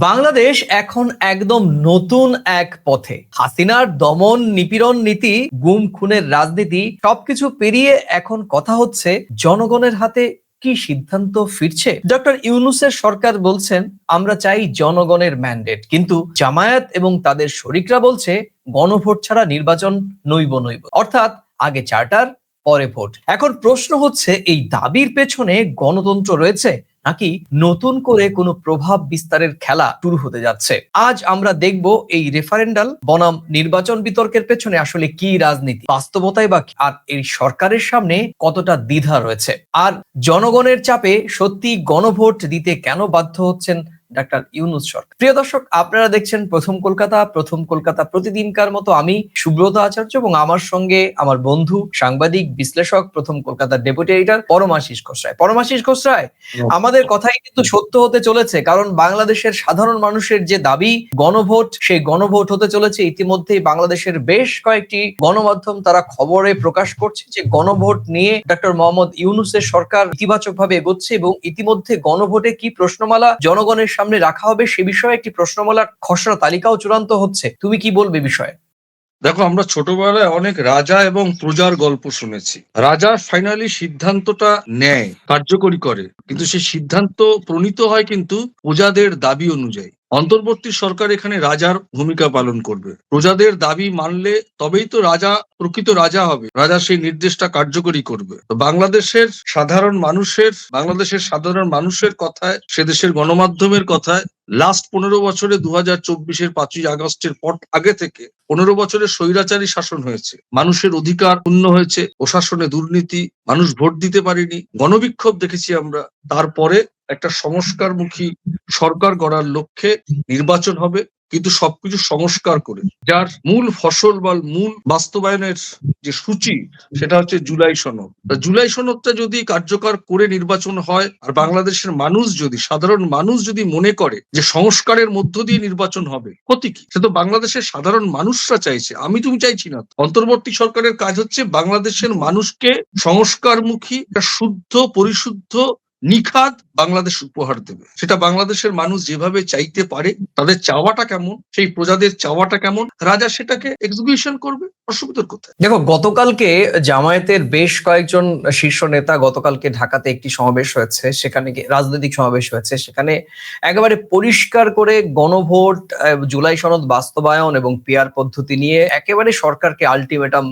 বাংলাদেশ এখন একদম নতুন এক পথে। হাসিনার দমন নিপীড়ন নীতি, গুম খুনের রাজনীতি, সবকিছু পেরিয়ে এখন কথা হচ্ছে জনগণের হাতে কি সিদ্ধান্ত ফিরছে? ডক্টর ইউনুসের সরকার বলছেন, আমরা চাই জনগণের ম্যান্ডেট কিন্তু জামায়াত এবং তাদের শরিকরা বলছে, গণভোট ছাড়া নির্বাচন নইব নইব। অর্থাৎ আগে চার্টার পরে ভোট। এখন প্রশ্ন হচ্ছে, এই দাবির পেছনে গণতন্ত্র রয়েছে? নাকি নতুন করে কোনো প্রভাব বিস্তারের খেলা শুরু হতে যাচ্ছে? আজ আমরা দেখব এই রেফারেন্ডাল বনাম নির্বাচন বিতর্কের পেছনে আসলে কি রাজনীতি, বাস্তবতায় বা আর এই সরকারের সামনে কতটা দ্বিধা রয়েছে? আর জনগণের চাপে সত্যি গণভোট দিতে কেন বাধ্য হচ্ছেন ডাক্তার ইউনুস সরকার। প্রিয় দর্শক আপনারা দেখছেন প্রথম কলকাতা প্রথম কলকাতা প্রতিদিনকার মতো আমি সুব্রত আচার্য এবং আমার সঙ্গে আমার বন্ধু সাংবাদিক বিশ্লেষক প্রথম কলকাতার ডেপুটি এডিটর পরমাশিস ঘোষরায় পরমাশিস ঘোষরায় আমাদের কথাই কিন্তু সত্য হতে চলেছে কারণ বাংলাদেশের সাধারণ মানুষের যে দাবি গণভোট সেই গণভোট হতে চলেছে। ইতিমধ্যেই বাংলাদেশের বেশ কয়েকটি গণমাধ্যম তারা খবরে প্রকাশ করছে যে গণভোট নিয়ে ডক্টর মোহাম্মদ ইউনুসের সরকার ইতিবাচক ভাবে এগোচ্ছে এবং ইতিমধ্যে গণভোটে কি প্রশ্নমালা জনগণের সামনে রাখা হবে, সে বিষয়ে একটি প্রশ্নমালার খসড়া তালিকাও চূড়ান্ত হচ্ছে। তুমি কি বলবে বিষয়ে? দেখো, আমরা ছোটবেলায় অনেক রাজা এবং প্রজার গল্প শুনেছি। রাজা ফাইনালি সিদ্ধান্তটা নেয়, কার্যকরী করে। কিন্তু সেই সিদ্ধান্ত প্রণীত হয় কিন্তু প্রজাদের দাবি অনুযায়ী। অন্তর্বর্তী সরকার এখানে রাজার ভূমিকা পালন করবে। প্রজাদের দাবি মানলে তবেই তো রাজা, প্রকৃত রাজা হবে। রাজা সেই নির্দেশটা কার্যকরী করবে। বাংলাদেশের সাধারণ মানুষের, বাংলাদেশের সাধারণ মানুষের কথায়, সে দেশের গণমাধ্যমের কথায় লাস্ট পনেরো বছরে দু হাজার চব্বিশের পাঁচই আগস্টের পর আগে থেকে পনেরো বছরের স্বৈরাচারী শাসন হয়েছে। মানুষের অধিকার পূর্ণ হয়েছে, প্রশাসনে দুর্নীতি, মানুষ ভোট দিতে পারেনি। গণবিক্ষোভ দেখেছি আমরা। তারপরে একটা সংস্কারমুখী সরকার গড়ার লক্ষ্যে নির্বাচন হবে, কিন্তু সবকিছু সংস্কার করে। যার মূল ফসল বা মূল বাস্তবায়নের যে সূচি, সেটা হচ্ছে জুলাই সনদ। জুলাই সনদটা যদি কার্যকর করে নির্বাচন হয়, আর বাংলাদেশের মানুষ যদি, সাধারণ মানুষ যদি মনে করে যে সংস্কারের মধ্য দিয়ে নির্বাচন হবে, ক্ষতি কি? সে তো বাংলাদেশের সাধারণ মানুষরা চাইছে। আমি তুমি চাইছি না। অন্তর্বর্তী সরকারের কাজ হচ্ছে বাংলাদেশের মানুষকে সংস্কারমুখী, একটা শুদ্ধ, পরিশুদ্ধ নিখাত বাংলাদেশ উপহার দেবে। সেটা বাংলাদেশের মানুষ যেভাবে চাইতে পারে, তাদের চাওয়াটা কেমন, সেই প্রজাদের চাওয়াটা কেমন, রাজা সেটাকে এক্সিকিউশন করবে, অসুবিধার দেখো, গতকালকে জামায়াতের বেশ কয়েকজন শীর্ষ নেতা গতকালকে ঢাকাতে একটি সমাবেশ হয়েছে, সেখানে রাজনৈতিক সমাবেশ হয়েছে, সেখানে একেবারে পরিষ্কার করে গণভোট জুলাই সনদ বাস্তবায়ন এবং পিয়ার পদ্ধতি নিয়ে একেবারে সরকারকে আলটিমেটাম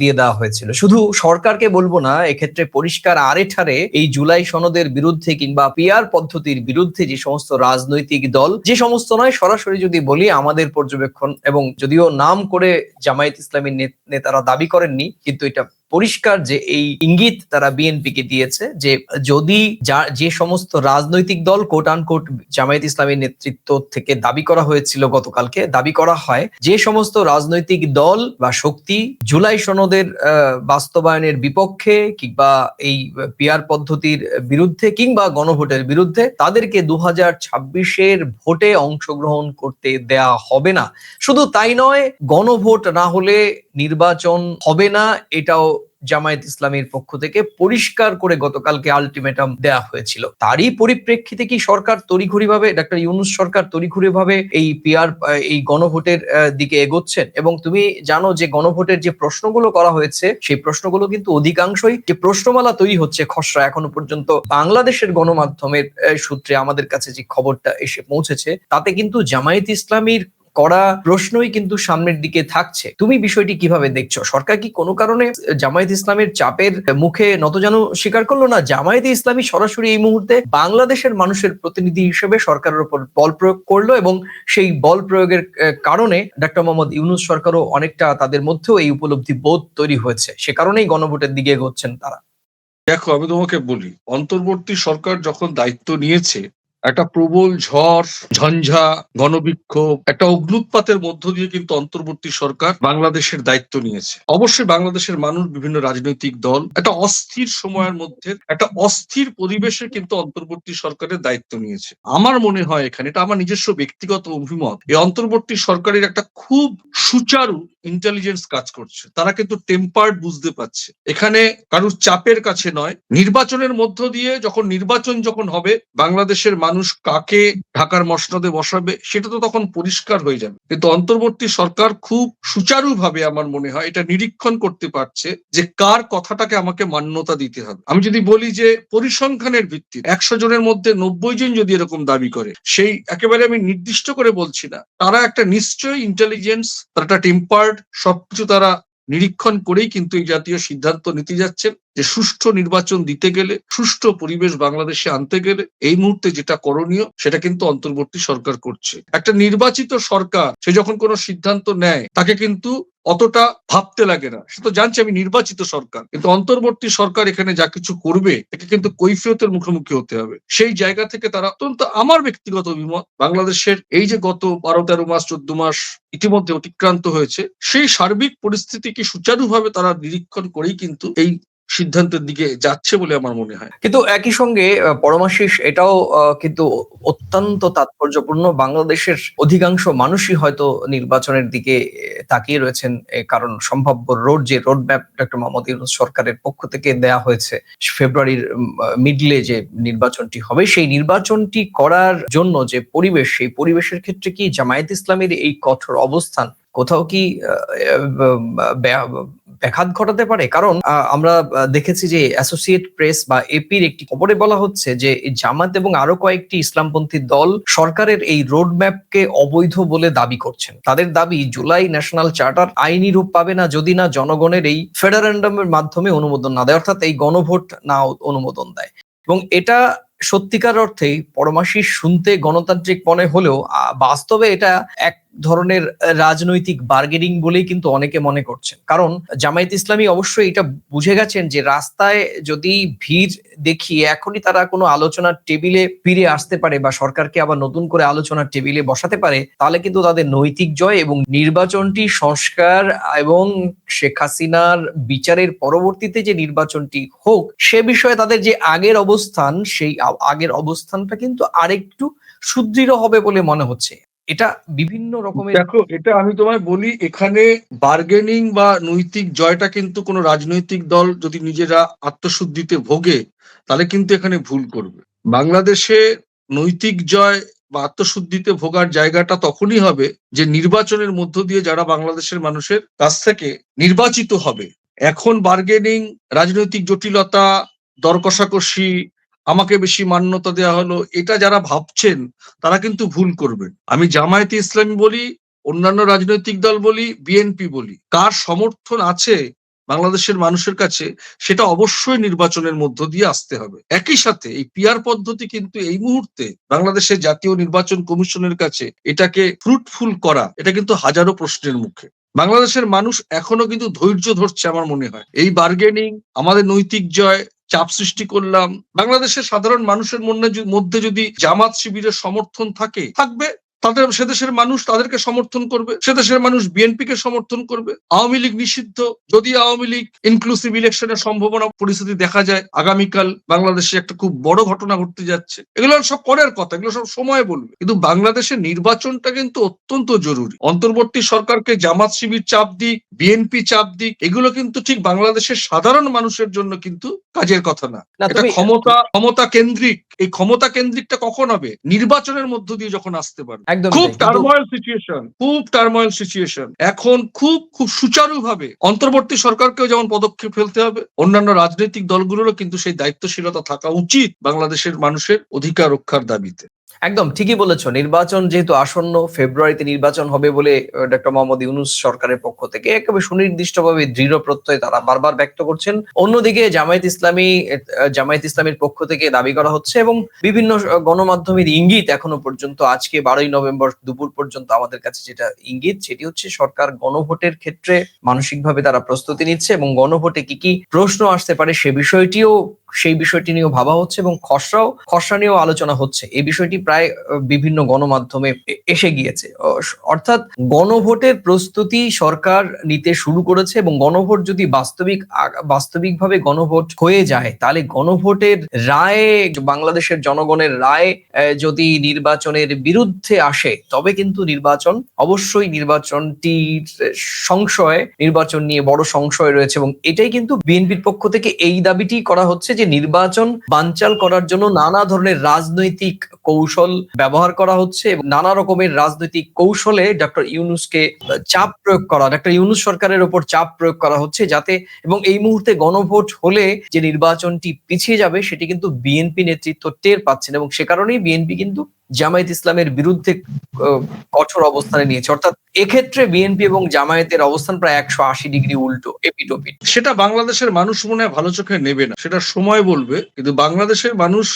দিয়ে দেওয়া হয়েছিল। শুধু সরকারকে বলব না, এক্ষেত্রে পরিষ্কার আরে ঠারে এই জুলাই সনদের বিরুদ্ধে কিংবা পিয়ার পদ্ধতির বিরুদ্ধে যে সমস্ত রাজনৈতিক দল, যে সমস্ত নয়, সরাসরি যদি বলি আমাদের পর্যবেক্ষণ এবং যদিও নাম করে জামায়াত ইসলামী নেতারা দাবি করেননি, কিন্তু এটা পরিষ্কার যে এই ইঙ্গিত তারা বিএনপি কে দিয়েছে যে যদি যে সমস্ত রাজনৈতিক দল কোট আন কোট জামায়াত ইসলামীর নেতৃত্ব থেকে দাবি করা হয়েছিল গতকালকে, দাবি করা হয়, যে সমস্ত রাজনৈতিক দল বা শক্তি জুলাই সনদের বাস্তবায়নের বিপক্ষে কিংবা এই পিয়ার পদ্ধতির বিরুদ্ধে কিংবা গণভোটের বিরুদ্ধে তাদেরকে দু হাজার ছাব্বিশের ভোটে অংশগ্রহণ করতে দেয়া হবে না। শুধু তাই নয়, গণভোট না হলে নির্বাচন হবে না, এটাও জামায়াত ইসলামীর পক্ষ থেকে পরিষ্কার করে গতকালকে আলটিমেটাম দেয়া হয়েছিল। তারই পরিপ্রেক্ষিতে কি সরকার তড়িঘড়ি ভাবে ডাক্তার ইউনুস সরকার তড়িঘড়ি ভাবে এই পিয়ার এই গণভোটের দিকে এগোচ্ছেন? এবং তুমি জানো যে গণভোটের যে প্রশ্নগুলো করা হয়েছে, সেই প্রশ্নগুলো কিন্তু অধিকাংশই যে প্রশ্নমালা তৈরি হচ্ছে খসড়া এখনও পর্যন্ত বাংলাদেশের গণমাধ্যমের সূত্রে আমাদের কাছে যে খবরটা এসে পৌঁছেছে, তাতে কিন্তু জামায়াত ইসলামীর করা প্রশ্নই কিন্তু সামনের দিকে থাকছে। তুমি বিষয়টি কীভাবে দেখছ? সরকার কি কোনো কারণে জামায়াত ইসলামের চাপের মুখে নতজানু স্বীকার করল না? জামায়াতে ইসলামী সরাসরি এই মুহূর্তে বাংলাদেশের মানুষের প্রতিনিধি হিসেবে সরকারের উপর বল প্রয়োগ করল এবং সেই বল প্রয়োগের কারণে ডক্টর মোহাম্মদ ইউনুস সরকারও অনেকটা তাদের মধ্যেও এই উপলব্ধি বোধ তৈরি হয়েছে। সে কারণেই গণভোটের দিকে এগোচ্ছেন তারা। দেখো, আমি তোমাকে বলি, অন্তর্বর্তী সরকার যখন দায়িত্ব নিয়েছে একটা প্রবল ঝড়, ঝঞ্ঝা গণবিক্ষোভ একটা অগ্নুৎপাতের মধ্য দিয়ে কিন্তু অন্তর্বর্তী সরকার বাংলাদেশের দায়িত্ব নিয়েছে। অবশ্যই বাংলাদেশের মানুষ, বিভিন্ন রাজনৈতিক দল একটা অস্থির সময়ের মধ্যে একটা অস্থির পরিবেশে কিন্তু অন্তর্বর্তী সরকারের দায়িত্ব নিয়েছে। আমার মনে হয় এখানে, এটা আমার নিজস্ব ব্যক্তিগত অভিমত, এই অন্তর্বর্তী সরকারের একটা খুব সুচারু ইন্টেলিজেন্স কাজ করছে। তারা কিন্তু টেম্পার্ড বুঝতে পারছে। এখানে কারুর চাপের কাছে নয়, নির্বাচনের মধ্য দিয়ে যখন নির্বাচন যখন হবে, বাংলাদেশের মানুষ কাকে ঢাকার মসনদে বসাবে, সেটা তো তখন পরিষ্কার হয়ে যাবে। কিন্তু অন্তর্বর্তী সরকার খুব সুচারুভাবে আমার মনে হয় এটা নিরীক্ষণ করতে পারছে যে কার কথাটাকে আমাকে মান্যতা দিতে হবে। আমি যদি বলি যে পরিসংখ্যানের ভিত্তিতে একশো জনের মধ্যে নব্বই জন যদি এরকম দাবি করে, সেই একেবারে আমি নির্দিষ্ট করে বলছি না। তারা একটা নিশ্চয়ই ইন্টেলিজেন্স তারা একটা টেম্পার্ড সবকিছু তারা নিরীক্ষণ করেই কিন্তু এই জাতীয় সিদ্ধান্ত নিতে যাচ্ছেন যে সুষ্ঠু নির্বাচন দিতে গেলে, সুষ্ঠু পরিবেশ বাংলাদেশে আনতে গেলে এই মুহূর্তে যেটা করণীয় সেটা কিন্তু অন্তর্বর্তী সরকার করছে। একটা নির্বাচিত সরকার সে যখন কোনো সিদ্ধান্ত নেয়, তাকে কিন্তু অতটা ভাবতে লাগে না। সে তো জানছে আমি নির্বাচিত সরকার। কিন্তু অন্তর্বর্তী সরকার এখানে যা কিছু করবে, একে কিন্তু কৈফিয়তের মুখোমুখি হতে হবে। সেই জায়গা থেকে তারা অত্যন্ত আমার ব্যক্তিগত অভিমত, বাংলাদেশের এই যে গত বারো তেরো মাস, চোদ্দ মাস ইতিমধ্যে অতিক্রান্ত হয়েছে, সেই সার্বিক পরিস্থিতিকে সুচারুভাবে তারা নিরীক্ষণ করেই কিন্তু এই সিদ্ধান্তের দিকে যাচ্ছে বলে আমার মনে হয়। কিন্তু একই সঙ্গে পরমাশিস এটাও কিন্তু অত্যন্ত তাৎপর্যপূর্ণ। বাংলাদেশের অধিকাংশ মানুষই হয়তো নির্বাচনের দিকে তাকিয়ে রয়েছেন। কারণ সম্ভাব্য রোড, যে road map doctor Mohammad Yunus সরকারের পক্ষ থেকে দেয়া হয়েছে, ফেব্রুয়ারির মিডলে যে নির্বাচনটি হবে, সেই নির্বাচনটি করার জন্য যে পরিবেশ, সেই পরিবেশের ক্ষেত্রে কি জামায়াত ইসলামের এই কঠোর অবস্থান, কোথাও কি ব্যাঘাত ঘটাতে পারে? কারণ আমরা দেখেছি যে অ্যাসোসিয়েট প্রেস বা এপির একটি খবরে বলা হচ্ছে যে জামাত এবং আরও কয়েকটি ইসলামপন্থী দল সরকারের এই রোড ম্যাপকে অবৈধ বলে দাবি করছেন। তাদের দাবি, জুলাই ন্যাশনাল চার্টার আইনি রূপ পাবে না যদি না জনগণের এই ফেডারেন্ডামের মাধ্যমে অনুমোদন না দেয়। অর্থাৎ এই গণভোট না অনুমোদন দেয়। এবং এটা সত্যিকার অর্থেই পরমাশি শুনতে গণতান্ত্রিক মনে হলেও বাস্তবে এটা এক ধরনের রাজনৈতিক বার্গেনিং বলেই কিন্তু অনেকে মনে করছেন। কারণ জামায়াত ইসলামী অবশ্যই এটা বুঝে গেছেন যে রাস্তায় যদি ভিড় দেখিয়ে এখনই তারা কোনো আলোচনার টেবিলে ফিরে আসতে পারে বা সরকারকে আবার নতুন করে আলোচনার টেবিলে বসাতে পারে, তাহলে কিন্তু তাদের নৈতিক জয় এবং নির্বাচনটি সংস্কার এবং শেখ হাসিনার বিচারের পরবর্তীতে যে নির্বাচনটি হোক, সে বিষয়ে তাদের যে আগের অবস্থান, সেই আগের অবস্থানটা কিন্তু আরেকটু সুদৃঢ় হবে বলে মনে হচ্ছে। এটা বিভিন্ন রকমের দেখো, এটা আমি তোমায় বলি, এখানে বার্গেনিং বা নৈতিক জয়টা কিন্তু কোনো রাজনৈতিক দল যদি নিজেরা আত্মশুদ্ধিতে ভোগে, তাহলে কিন্তু এখানে ভুল করবে। বাংলাদেশে নৈতিক জয় বা আত্মশুদ্ধিতে ভোগার জায়গাটা তখনই হবে যে নির্বাচনের মধ্য দিয়ে যারা বাংলাদেশের মানুষের কাছ থেকে নির্বাচিত হবে। এখন বার্গেনিং রাজনৈতিক জটিলতা দর কষাকষি আমাকে বেশি মান্যতা দেওয়া হলো। এটা যারা ভাবছেন, তারা কিন্তু ভুল করবেন। আমি জামায়াতে ইসলামী বলি, অন্যান্য রাজনৈতিক দল বলি, বিএনপি বলি। কার সমর্থন আছে বাংলাদেশের মানুষের কাছে, সেটা অবশ্যই নির্বাচনের মধ্য দিয়ে আসতে হবে। একই সাথে এই পিয়ার পদ্ধতি কিন্তু এই মুহূর্তে বাংলাদেশের জাতীয় নির্বাচন কমিশনের কাছে এটাকে ফ্রুটফুল করা, এটা কিন্তু হাজারো প্রশ্নের মুখে। বাংলাদেশের মানুষ এখনও কিন্তু ধৈর্য ধরছে আমার মনে হয়। এই বার্গেনিং, আমাদের নৈতিক জয় চাপ সৃষ্টি করলাম। বাংলাদেশের সাধারণ মানুষের মনে- মধ্যে যদি জামাত শিবিরের সমর্থন থাকে থাকবে। তাদের সে দেশের মানুষ তাদেরকে সমর্থন করবে সে দেশের মানুষ বিএনপি কে সমর্থন করবে। আওয়ামী লীগ নিষিদ্ধ। যদি আওয়ামী লীগ ইনক্লুসিভ ইলেকশনের সম্ভাবনা পরিস্থিতি দেখা যায় আগামীকাল বাংলাদেশে একটা খুব বড় ঘটনা ঘটতে যাচ্ছে। এগুলো সব পরের কথা এগুলো সব সময় বলবে। কিন্তু বাংলাদেশের নির্বাচনটা কিন্তু অত্যন্ত জরুরি। অন্তর্বর্তী সরকারকে জামাত শিবির চাপ দিক বিএনপি চাপ দিক এগুলো কিন্তু ঠিক বাংলাদেশের সাধারণ মানুষের জন্য কিন্তু কাজের কথা না। না এটা ক্ষমতা ক্ষমতা কেন্দ্রিক। এই ক্ষমতা কেন্দ্রিকটা কখন হবে? নির্বাচনের মধ্য দিয়ে যখন আসতে পারবে। একদম খুব টার্ময়েল সিচুয়েশন খুব টার্ময়েল সিচুয়েশন এখন খুব খুব সুচারুভাবে অন্তর্বর্তী সরকারকেও যেমন পদক্ষেপ ফেলতে হবে অন্যান্য রাজনৈতিক দলগুলোরও কিন্তু সেই দায়িত্বশীলতা থাকা উচিত বাংলাদেশের মানুষের অধিকার রক্ষার দাবিতে। একদম ঠিকই বলেছ। নির্বাচন যেহেতু আসন্ন, ফেব্রুয়ারিতে নির্বাচন হবে বলে ডক্টর মোহাম্মদ ইউনুস সরকারের পক্ষ থেকে একেবারে সুনির্দিষ্টভাবে দৃঢ় প্রত্যয় তারা বারবার ব্যক্ত করছেন। অন্যদিকে জামায়াত ইসলামী জামায়াত ইসলামীর পক্ষ থেকে দাবি করা হচ্ছে এবং বিভিন্ন গণমাধ্যমের ইঙ্গিত এখনও পর্যন্ত, আজকে বারোই নভেম্বর দুপুর পর্যন্ত আমাদের কাছে যেটা ইঙ্গিত, সেটি হচ্ছে সরকার গণভোটের ক্ষেত্রে মানসিকভাবে তারা প্রস্তুতি নিচ্ছে এবং গণভোটে কি কি প্রশ্ন আসতে পারে সে বিষয়টিও সেই বিষয়টি নিয়েও ভাবা হচ্ছে এবং খসড়াও, খসড়া নিয়েও আলোচনা হচ্ছে। এই বিষয়টি প্রায় বিভিন্ন গণমাধ্যমে এসে গিয়েছে। অর্থাৎ গণভোটের প্রস্তুতি সরকার নিতে শুরু করেছে এবং গণভোট যদি বাস্তবিক বাস্তবিকভাবে গণভোট হয়ে যায়, তাহলে গণভোটের রায়, বাংলাদেশের জনগণের রায় যদি নির্বাচনের বিরুদ্ধে আসে, তবে কিন্তু নির্বাচন, অবশ্যই নির্বাচনটির সংশয়, নির্বাচন নিয়ে বড় সংশয় রয়েছে এবং এটাই কিন্তু বিএনপির পক্ষ থেকে এই দাবিটি করা হচ্ছে যে নির্বাচন বানচাল করার জন্য নানা ধরনের রাজনৈতিক কৌশল ব্যবহার করা হচ্ছে এবং নানা রকমের রাজনৈতিক কৌশলে ডক্টর ইউনুসকে চাপ প্রয়োগ করা, ডক্টর ইউনুস সরকারের ওপর চাপ প্রয়োগ করা হচ্ছে যাতে এবং এই মুহূর্তে গণভোট হলে যে নির্বাচনটি পিছিয়ে যাবে সেটি কিন্তু বিএনপি নেতৃত্ব টের পাচ্ছেন এবং সে কারণেই বিএনপি কিন্তু জামায়াত ইসলামের বিরুদ্ধে কঠোর অবস্থানে নিয়েছে। অর্থাৎ এক্ষেত্রে বিএনপি এবং জামায়াতের অবস্থান প্রায় একশো আশি ডিগ্রি উল্টো, এপিটোপিট। সেটা বাংলাদেশের মানুষ মনে হয় ভালো চোখে নেবে না। সেটা সময় বলবে, কিন্তু বাংলাদেশের মানুষ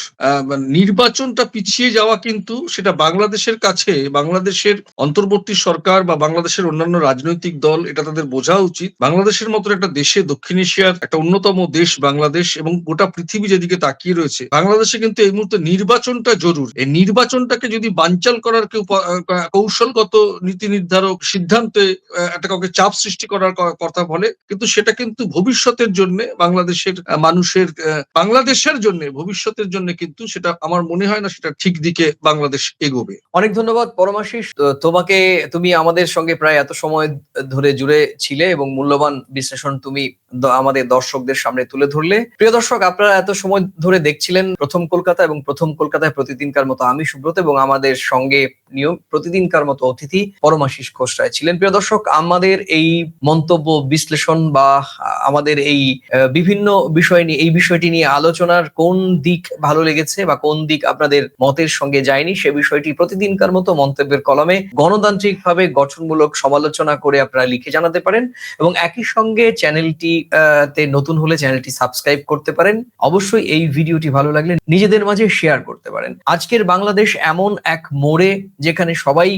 মানে নির্বাচনটা পিছিয়ে যাওয়া কিন্তু সেটা বাংলাদেশের কাছে, বাংলাদেশের অন্তর্বর্তী সরকার বা বাংলাদেশের অন্যান্য রাজনৈতিক দল, এটা তাদের বোঝা উচিত। বাংলাদেশের মতো একটা দেশে দক্ষিণ এশিয়ার একটা অন্যতম দেশ বাংলাদেশ এবং গোটা পৃথিবী যেদিকে তাকিয়ে রয়েছে, বাংলাদেশে কিন্তু এই মুহূর্তে নির্বাচনটা জরুর। এই নির্বাচনটাকে যদি বানচাল করার কেউ কৌশলগত নীতি নির্ধারক সিদ্ধান্তে একটা কাউকে চাপ সৃষ্টি করার কথা বলে, কিন্তু সেটা কিন্তু ভবিষ্যতের জন্য, বাংলাদেশের মানুষের বাংলাদেশের জন্য, ভবিষ্যতের জন্য কিন্তু সেটা আমার মনে হয় না সেটা ঠিক দিকে বাংলাদেশ এগোবে। অনেক ধন্যবাদ পরমাশিস। তোমাকে, তুমি আমাদের সঙ্গে প্রায় এত সময় ধরে জুড়ে ছিলে এবং মূল্যবান বিশ্লেষণ তুমি আমাদের দর্শকদের সামনে তুলে ধরলে। প্রিয় দর্শক, আপনারা এত সময় ধরে দেখছিলেন প্রথম কলকাতা এবং প্রথম কলকাতায় প্রতিদিনকার মতো আমি সুব্রত। এবং আমাদের সঙ্গে নিয়ম প্রতিদিনকার মতো অতিথি পরমাশিস ঘোষরায় ছিলেন। প্রিয় দর্শক, আমাদের এই মন্তব্য, বিশ্লেষণ বা আমাদের এই বিভিন্ন বিষয় নিয়ে এই বিষয়টি নিয়ে আলোচনার কোন দিক ভালো লেগেছে বা কোন দিক আপনাদের মতের সঙ্গে যায়নি, সে বিষয়টি প্রতিদিনকার মতো মন্তব্যের কলমে গণতান্ত্রিক ভাবে গঠনমূলক সমালোচনা করে আপনারা লিখে জানাতে পারেন এবং একই সঙ্গে চ্যানেলটি তে নতুন হলে চ্যানেলটি সাবস্ক্রাইব করতে পারেন। অবশ্যই এই ভিডিওটি ভালো লাগলে নিজেদের মাঝে শেয়ার করতে পারেন। আজকের বাংলাদেশ এমন এক মোড়ে যেখানে সবাই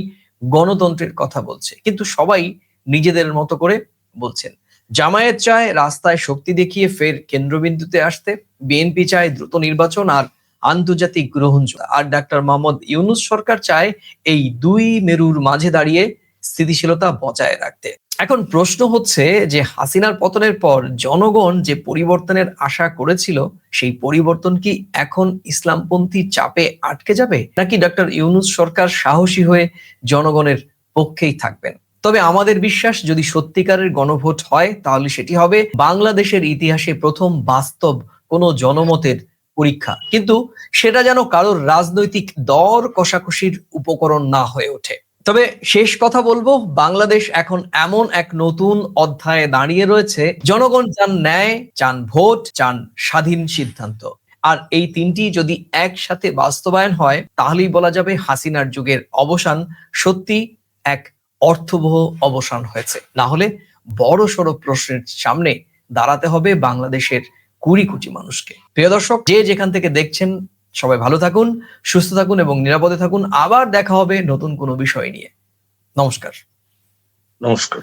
গণতন্ত্রের কথা বলছে, কিন্তু সবাই নিজেদের মতো করে বলছেন। জামায়াত চায় রাস্তায় শক্তি দেখিয়ে ফের কেন্দ্রবিন্দুতে আসতে, বিএনপি চায় দ্রুত নির্বাচন আর আন্তর্জাতিক গ্রহণযোগ্য আর ডাক্তার মোহাম্মদ ইউনুস সরকার চায় এই দুই মেরুর মাঝে দাঁড়িয়ে স্থিতিশীলতা বজায় রাখতে। এখন প্রশ্ন হচ্ছে যে হাসিনার পতনের পর জনগণ যে পরিবর্তনের আশা করেছিল, সেই পরিবর্তন কি এখন ইসলামপন্থী চাপে আটকে যাবে? নাকি ডক্টর ইউনুস সরকার সাহসী হয়ে জনগণের পক্ষেই থাকবেন? তবে আমাদের বিশ্বাস, যদি সত্যিকারের গণভোট হয়, তাহলে সেটি হবে বাংলাদেশের ইতিহাসে প্রথম বাস্তব কোনো জনমতের পরীক্ষা। কিন্তু সেটা যেন কারোর রাজনৈতিক দর কষাকষির উপকরণ না হয়ে ওঠে। তবে শেষ কথা বলব, বাংলাদেশ এখন এমন এক নতুন অধ্যায়ে দাঁড়িয়ে রয়েছে। জনগণ চান ন্যায়, চান ভোট, চান স্বাধীন সিদ্ধান্ত। আর এই তিনটি যদি একসাথে বাস্তবায়ন হয়, তাহলেই বলা যাবে হাসিনার যুগের অবসান সত্যি এক অর্থবহ অবসান হয়েছে। না হলে বড় সড়ো প্রশ্নের সামনে দাঁড়াতে হবে বাংলাদেশের কুড়ি কোটি মানুষকে। প্রিয় দর্শক, যে যেখান থেকে দেখছেন সবাই ভালো থাকুন, সুস্থ থাকুন এবং নিরাপদে থাকুন। আবার দেখা হবে নতুন কোনো বিষয় নিয়ে। নমস্কার। নমস্কার